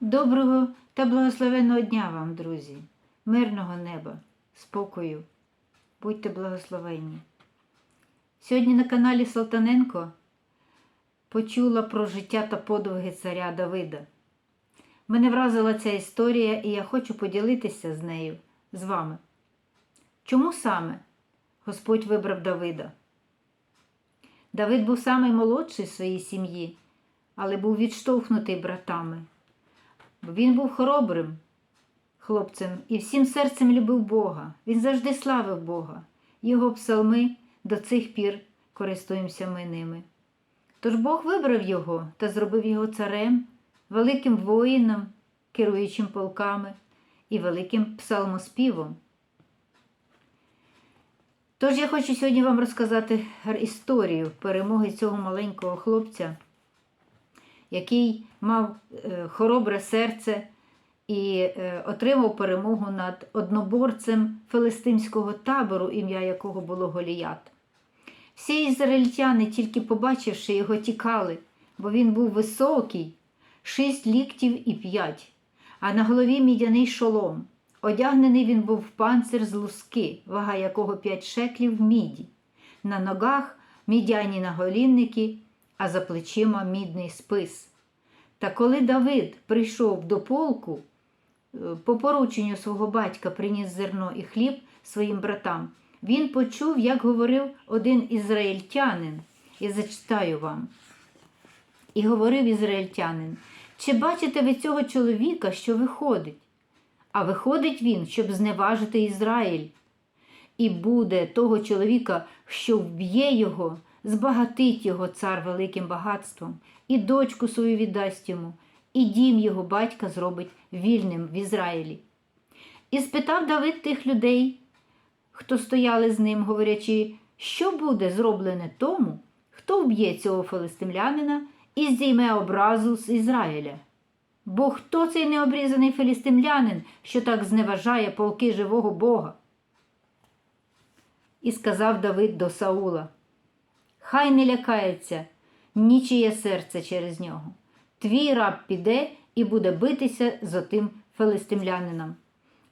Доброго та благословенного дня вам, друзі, мирного неба, спокою. Будьте благословенні. Сьогодні на каналі Салтаненко почула про життя та подвиги царя Давида. Мене вразила ця історія, і я хочу поділитися з нею з вами. Чому саме Господь вибрав Давида? Давид був самий молодший в своїй сім'ї, але був відштовхнутий братами. Бо він був хоробрим хлопцем і всім серцем любив Бога. Він завжди славив Бога. Його псалми до цих пір користуємося ми ними. Тож Бог вибрав його та зробив його царем, великим воїном, керуючим полками і великим псалмоспівом. Тож я хочу сьогодні вам розказати історію перемоги цього маленького хлопця який мав е, хоробре серце і е, отримав перемогу над одноборцем филистимського табору, ім'я якого було Голіят. Всі ізраїльтяни, тільки побачивши його, тікали, бо він був високий, шість ліктів і п'ять, а на голові мідяний шолом. Одягнений він був в панцир з луски, вага якого п'ять шеклів міді. На ногах мідяні наголінники а за плечима мідний спис. Та коли Давид прийшов до полку, е, по порученню свого батька приніс зерно і хліб своїм братам, він почув, як говорив один ізраїльтянин, і зачитаю вам. І говорив ізраїльтянин, чи бачите ви цього чоловіка, що виходить? А виходить він, щоб зневажити Ізраїль. І буде того чоловіка, що вб'є його, збагатить його цар великим багатством, і дочку свою віддасть йому, і дім його батька зробить вільним в Ізраїлі. І спитав Давид тих людей, хто стояли з ним, говорячи, що буде зроблене тому, хто вб'є цього филистимлянина і здійме образу з Ізраїля. Бо хто цей необрізаний филістимлянин, що так зневажає полки живого Бога? І сказав Давид до Саула Хай не лякається нічиє серце через нього. Твій раб піде і буде битися з отим филистимлянином.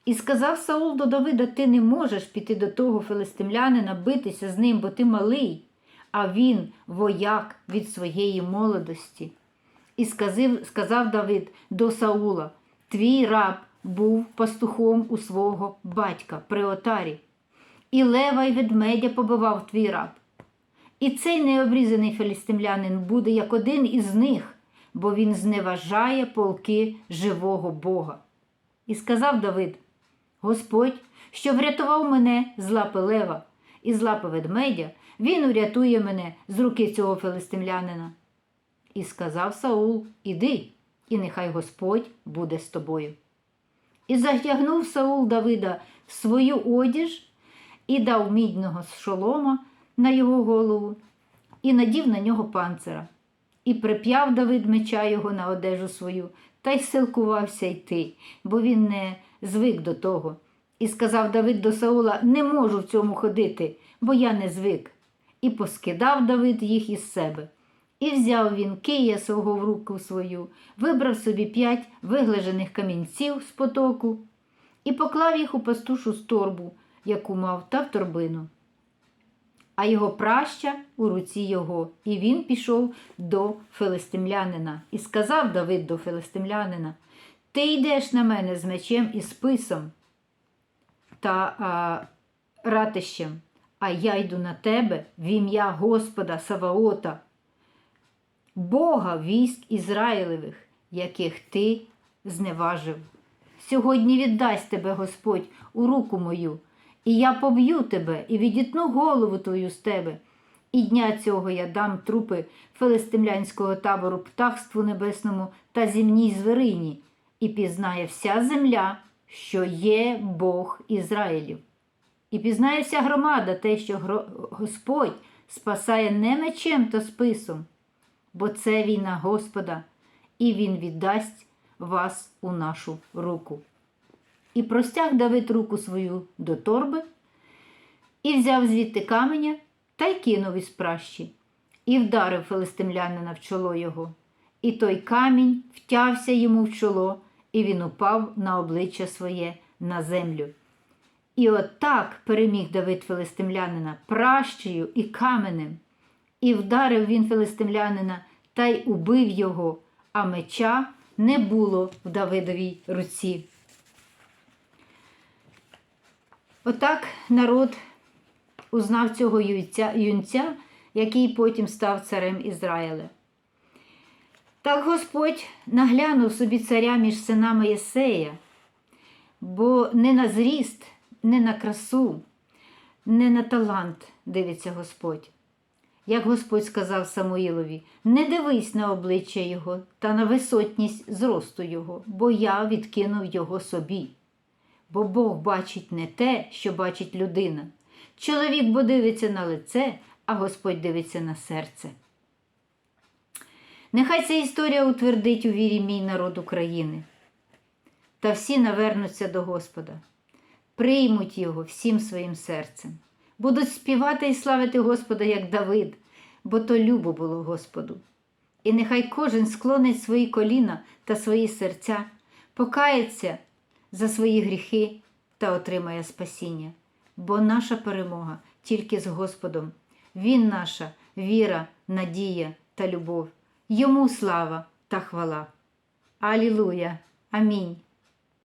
І сказав Саул до Давида: Ти не можеш піти до того филистимлянина битися з ним, бо ти малий, а він вояк від своєї молодості. І сказав, сказав Давид до Саула: Твій раб був пастухом у свого батька при отарі, і лева й ведмедя побивав твій раб. І цей необрізаний філістимлянин буде як один із них, бо він зневажає полки живого Бога. І сказав Давид: Господь, що врятував мене з лапи лева і з лапи ведмедя, він урятує мене з руки цього филистимлянина. І сказав Саул: Іди, і нехай Господь буде з тобою. І затягнув Саул Давида в свою одіж і дав мідного шолома на його голову і надів на нього панцира. І прип'яв Давид меча його на одежу свою та й силкувався йти, бо він не звик до того. І сказав Давид до Саула: Не можу в цьому ходити, бо я не звик. І поскидав Давид їх із себе. І взяв він кия свого в руку свою, вибрав собі п'ять виглажених камінців з потоку і поклав їх у пастушу з торбу, яку мав, та в торбину а його праща у руці його. І він пішов до филистимлянина. І сказав Давид до филистимлянина: Ти йдеш на мене з мечем і списом та а, ратищем, а я йду на тебе в ім'я Господа Саваота, Бога військ Ізраїлевих, яких ти зневажив. Сьогодні віддасть тебе Господь у руку мою, і я поб'ю тебе і відітну голову твою з тебе. І дня цього я дам трупи филистимлянського табору птахству небесному та зімній звирині, і пізнає вся земля, що є Бог Ізраїлів. І пізнає вся громада те, що Господь спасає не мечем та списом, бо це війна Господа, і Він віддасть вас у нашу руку. І простяг Давид руку свою до торби, і взяв звідти каменя та й кинув із пращі, і вдарив филистимлянина в чоло його, і той камінь втявся йому в чоло, і він упав на обличчя своє на землю. І от так переміг Давид филистимлянина пращею і каменем. І вдарив він филистимлянина та й убив його, а меча не було в Давидовій руці. Отак народ узнав цього юнця, який потім став царем Ізраїля. Так Господь наглянув собі царя між синами Єсея, бо не на зріст, не на красу, не на талант дивиться Господь. Як Господь сказав Самуїлові, не дивись на обличчя його та на висотність зросту його, бо я відкинув його собі. Бо Бог бачить не те, що бачить людина. Чоловік бо дивиться на лице, а Господь дивиться на серце. Нехай ця історія утвердить у вірі мій народ України. Та всі навернуться до Господа, приймуть його всім своїм серцем, будуть співати і славити Господа, як Давид, бо то любо було Господу. І нехай кожен склонить свої коліна та свої серця, покається за свої гріхи та отримає спасіння. Бо наша перемога тільки з Господом. Він наша віра, надія та любов. Йому слава та хвала. Алілуя! Амінь.